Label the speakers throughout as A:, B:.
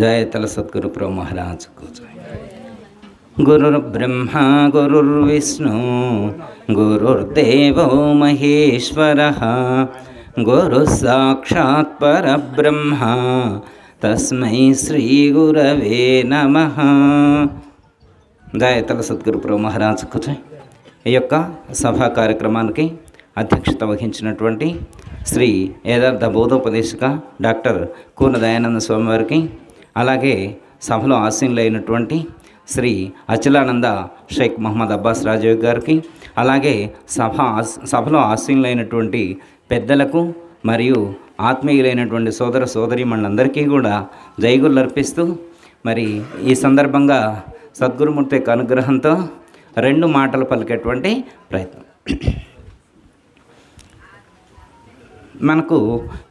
A: జయ తల సద్గురు ప్రభు మహారాజ్ గురుర్ బ్రహ్మ గురుర్విష్ణు గురుర్దేవ మహేశ్వర గురు సాక్షాత్ పర బ్రహ్మ తస్మై శ్రీ గురవే నమ దయతల తల సద్గురు ప్రభు మహారాజ్ ఈ యొక్క సభా కార్యక్రమానికి అధ్యక్షత వహించినటువంటి శ్రీ యథార్థ బోధోపదేశక డాక్టర్ కూన దయానంద స్వామి వారికి అలాగే సభలో ఆసీనులైనటువంటి శ్రీ అచలానంద షేక్ మహమ్మద్ అబ్బాస్ రాజీవ్ గారికి అలాగే సభ సభలో ఆసీనులైనటువంటి పెద్దలకు మరియు ఆత్మీయులైనటువంటి సోదర మనందరికీ కూడా జైగుళ్ళు అర్పిస్తూ మరి ఈ సందర్భంగా సద్గురుమూర్తి యొక్క అనుగ్రహంతో రెండు మాటలు పలికేటువంటి ప్రయత్నం మనకు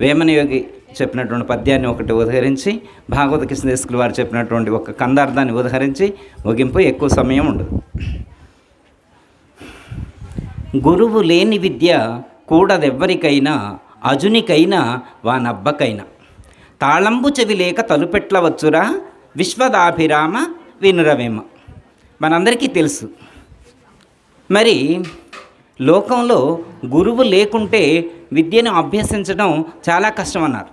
A: వేమనయోగి చెప్పినటువంటి పద్యాన్ని ఒకటి ఉదహరించి భాగవత కృష్ణదేశకుల వారు చెప్పినటువంటి ఒక కందార్థాన్ని ఉదహరించి ముగింపు ఎక్కువ సమయం ఉండదు గురువు లేని విద్య కూడదెవ్వరికైనా అజునికైనా వానబ్బకైనా తాళంబు చెవి లేక తలుపెట్లవచ్చురా విశ్వదాభిరామ వినురవేమ మనందరికీ తెలుసు మరి లోకంలో గురువు లేకుంటే విద్యను అభ్యసించడం చాలా కష్టం అన్నారు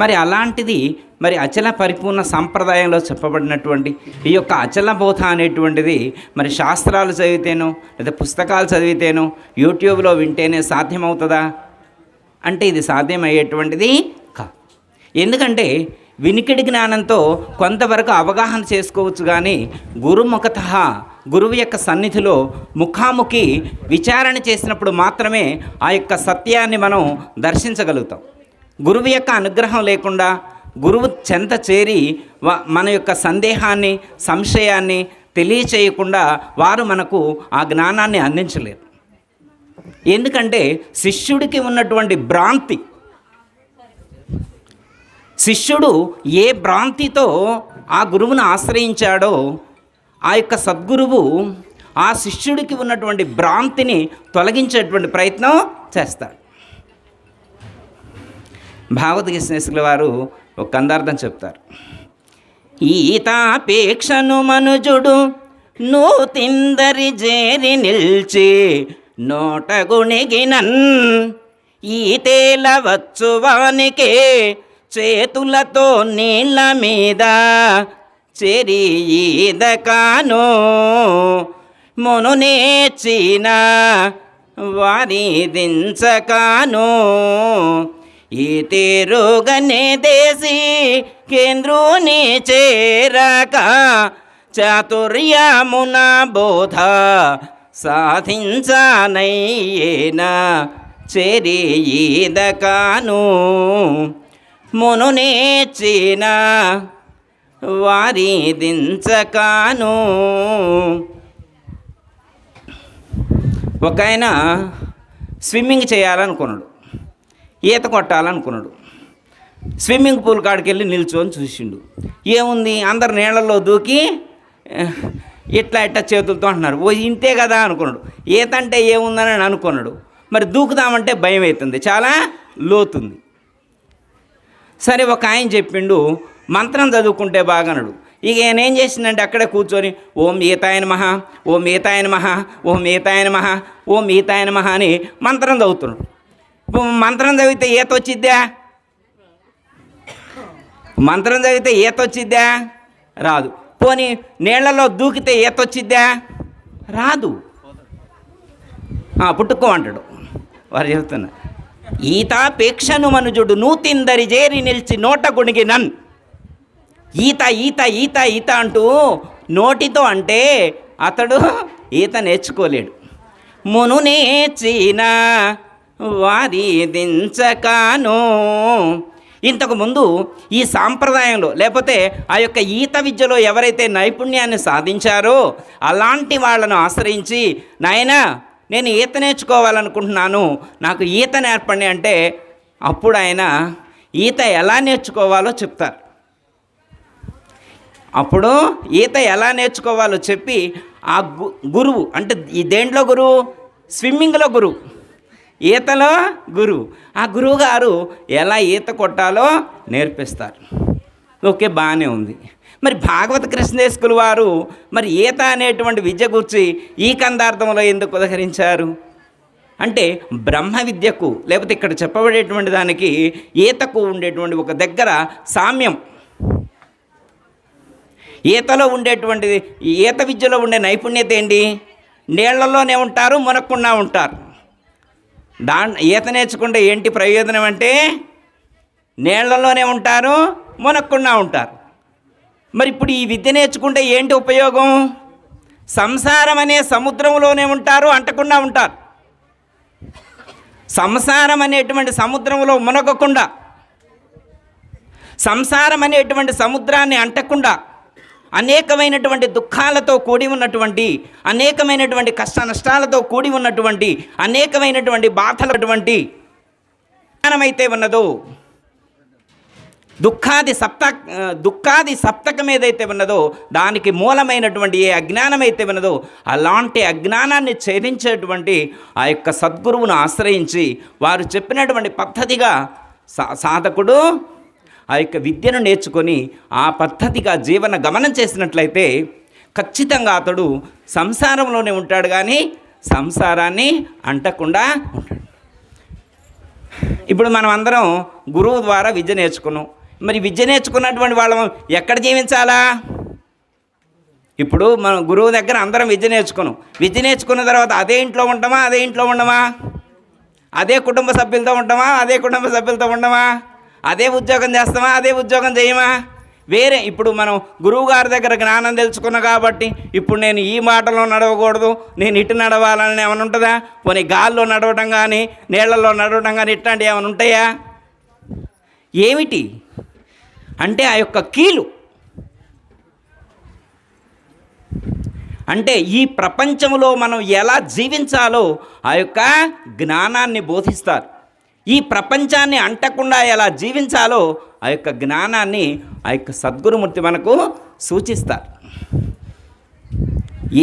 A: మరి అలాంటిది మరి అచల పరిపూర్ణ సంప్రదాయంలో చెప్పబడినటువంటి ఈ యొక్క అచల బోధ అనేటువంటిది మరి శాస్త్రాలు చదివితేనో లేదా పుస్తకాలు చదివితేనో యూట్యూబ్లో వింటేనే సాధ్యమవుతుందా అంటే ఇది సాధ్యమయ్యేటువంటిది కా ఎందుకంటే వినికిడి జ్ఞానంతో కొంతవరకు అవగాహన చేసుకోవచ్చు కానీ గురుముఖత గురువు యొక్క సన్నిధిలో ముఖాముఖి విచారణ చేసినప్పుడు మాత్రమే ఆ యొక్క సత్యాన్ని మనం దర్శించగలుగుతాం గురువు యొక్క అనుగ్రహం లేకుండా గురువు చెంత చేరి మన యొక్క సందేహాన్ని సంశయాన్ని తెలియచేయకుండా వారు మనకు ఆ జ్ఞానాన్ని అందించలేరు ఎందుకంటే శిష్యుడికి ఉన్నటువంటి భ్రాంతి శిష్యుడు ఏ భ్రాంతితో ఆ గురువును ఆశ్రయించాడో ఆ యొక్క సద్గురువు ఆ శిష్యుడికి ఉన్నటువంటి భ్రాంతిని తొలగించేటువంటి ప్రయత్నం చేస్తాడు భావోద్గీత వారు ఒక కందార్థం చెప్తారు ఈతాపేక్షను మనుజుడు తిందరి జేరి నిల్చి నోటగుణిగినన్ ఈతేల వానికే చేతులతో నీళ్ళ మీద చెరి ఈదకాను నేర్చిన వారి దించకాను ఇతి రోగనే దేశీ కేంద్రుని చేరక చాతుర్యమున బోధ సాధించనయ్యేనా చెరియదకాను మునునేచిన దించకాను ఒక ఆయన స్విమ్మింగ్ చేయాలనుకున్నాడు ఈత కొట్టాలనుకున్నాడు స్విమ్మింగ్ పూల్ కాడికి వెళ్ళి అని చూసిండు ఏముంది అందరు నీళ్ళల్లో దూకి ఇట్లా ఇట్లా చేతులతో అంటున్నారు ఓ ఇంతే కదా అనుకున్నాడు ఈత అంటే ఏముందని అనుకున్నాడు మరి దూకుదామంటే భయం అవుతుంది చాలా లోతుంది సరే ఒక ఆయన చెప్పిండు మంత్రం చదువుకుంటే బాగనడు ఇక నేనేం ఏం చేసిందంటే అక్కడే కూర్చొని ఓం ఈతాయన మహా ఓం ఈతాయన మహా ఓం ఈతాయన మహా ఓం ఈతాయన మహా అని మంత్రం చదువుతున్నాడు మంత్రం చదివితే ఈత వచ్చిద్దా మంత్రం చదివితే ఈత వచ్చిద్దా రాదు పోనీ నీళ్లలో దూకితే ఈత వచ్చిద్దా రాదు పుట్టుకో అంటాడు వారు చెప్తున్నా ఈతాపేక్షను మనుజుడు నూతిందరి చేరి నిలిచి నోట నన్ ఈత ఈత ఈత ఈత అంటూ నోటితో అంటే అతడు ఈత నేర్చుకోలేడు మును నేర్చిన వారి దించకాను ఇంతకుముందు ఈ సాంప్రదాయంలో లేకపోతే ఆ యొక్క ఈత విద్యలో ఎవరైతే నైపుణ్యాన్ని సాధించారో అలాంటి వాళ్ళను ఆశ్రయించి నాయన నేను ఈత నేర్చుకోవాలనుకుంటున్నాను నాకు ఈత నేర్పండి అంటే అప్పుడు ఆయన ఈత ఎలా నేర్చుకోవాలో చెప్తారు అప్పుడు ఈత ఎలా నేర్చుకోవాలో చెప్పి ఆ గురువు అంటే ఈ దేంట్లో గురువు స్విమ్మింగ్లో గురువు ఈతలో గురువు ఆ గురువు గారు ఎలా ఈత కొట్టాలో నేర్పిస్తారు ఓకే బాగానే ఉంది మరి భాగవత కృష్ణదేశకుల వారు మరి ఈత అనేటువంటి విద్య గురించి ఈ కందార్థంలో ఎందుకు ఉదహరించారు అంటే బ్రహ్మ విద్యకు లేకపోతే ఇక్కడ చెప్పబడేటువంటి దానికి ఈతకు ఉండేటువంటి ఒక దగ్గర సామ్యం ఈతలో ఉండేటువంటిది ఈత విద్యలో ఉండే నైపుణ్యత ఏంటి నీళ్లలోనే ఉంటారు మునక్కున్నా ఉంటారు దా ఈత నేర్చుకుంటే ఏంటి ప్రయోజనం అంటే నీళ్లలోనే ఉంటారు మునక్కుండా ఉంటారు మరి ఇప్పుడు ఈ విద్య నేర్చుకుంటే ఏంటి ఉపయోగం సంసారం అనే సముద్రంలోనే ఉంటారు అంటకుండా ఉంటారు సంసారం అనేటువంటి సముద్రంలో మునగకుండా సంసారం అనేటువంటి సముద్రాన్ని అంటకుండా అనేకమైనటువంటి దుఃఖాలతో కూడి ఉన్నటువంటి అనేకమైనటువంటి కష్ట నష్టాలతో కూడి ఉన్నటువంటి అనేకమైనటువంటి బాధలటువంటి జ్ఞానమైతే ఉన్నదో దుఃఖాది సప్త దుఃఖాది సప్తకం ఏదైతే ఉన్నదో దానికి మూలమైనటువంటి ఏ అజ్ఞానం అయితే ఉన్నదో అలాంటి అజ్ఞానాన్ని ఛేదించేటువంటి ఆ యొక్క సద్గురువును ఆశ్రయించి వారు చెప్పినటువంటి పద్ధతిగా సాధకుడు ఆ యొక్క విద్యను నేర్చుకొని ఆ పద్ధతిగా జీవన గమనం చేసినట్లయితే ఖచ్చితంగా అతడు సంసారంలోనే ఉంటాడు కానీ సంసారాన్ని అంటకుండా ఉంటాడు ఇప్పుడు మనం అందరం గురువు ద్వారా విద్య నేర్చుకున్నాం మరి విద్య నేర్చుకున్నటువంటి వాళ్ళం ఎక్కడ జీవించాలా ఇప్పుడు మనం గురువు దగ్గర అందరం విద్య నేర్చుకున్నాం విద్య నేర్చుకున్న తర్వాత అదే ఇంట్లో ఉంటామా అదే ఇంట్లో ఉండమా అదే కుటుంబ సభ్యులతో ఉంటామా అదే కుటుంబ సభ్యులతో ఉండమా అదే ఉద్యోగం చేస్తామా అదే ఉద్యోగం చేయమా వేరే ఇప్పుడు మనం గురువు గారి దగ్గర జ్ఞానం తెలుసుకున్నా కాబట్టి ఇప్పుడు నేను ఈ మాటలో నడవకూడదు నేను ఇటు నడవాలని ఏమైనా ఉంటుందా పోనీ గాల్లో నడవటం కానీ నీళ్లలో నడవటం కానీ ఇట్లాంటివి ఏమైనా ఉంటాయా ఏమిటి అంటే ఆ యొక్క కీలు అంటే ఈ ప్రపంచంలో మనం ఎలా జీవించాలో ఆ యొక్క జ్ఞానాన్ని బోధిస్తారు ఈ ప్రపంచాన్ని అంటకుండా ఎలా జీవించాలో ఆ యొక్క జ్ఞానాన్ని ఆ యొక్క సద్గురుమూర్తి మనకు సూచిస్తారు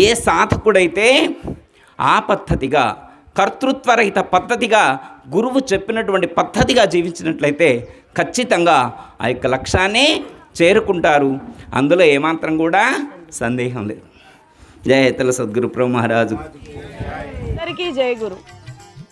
A: ఏ సాధకుడైతే ఆ పద్ధతిగా కర్తృత్వరహిత పద్ధతిగా గురువు చెప్పినటువంటి పద్ధతిగా జీవించినట్లయితే ఖచ్చితంగా ఆ యొక్క లక్ష్యాన్ని చేరుకుంటారు అందులో ఏమాత్రం కూడా సందేహం లేదు జయ ఇతల సద్గురు ప్రభు మహారాజు
B: జయ గురు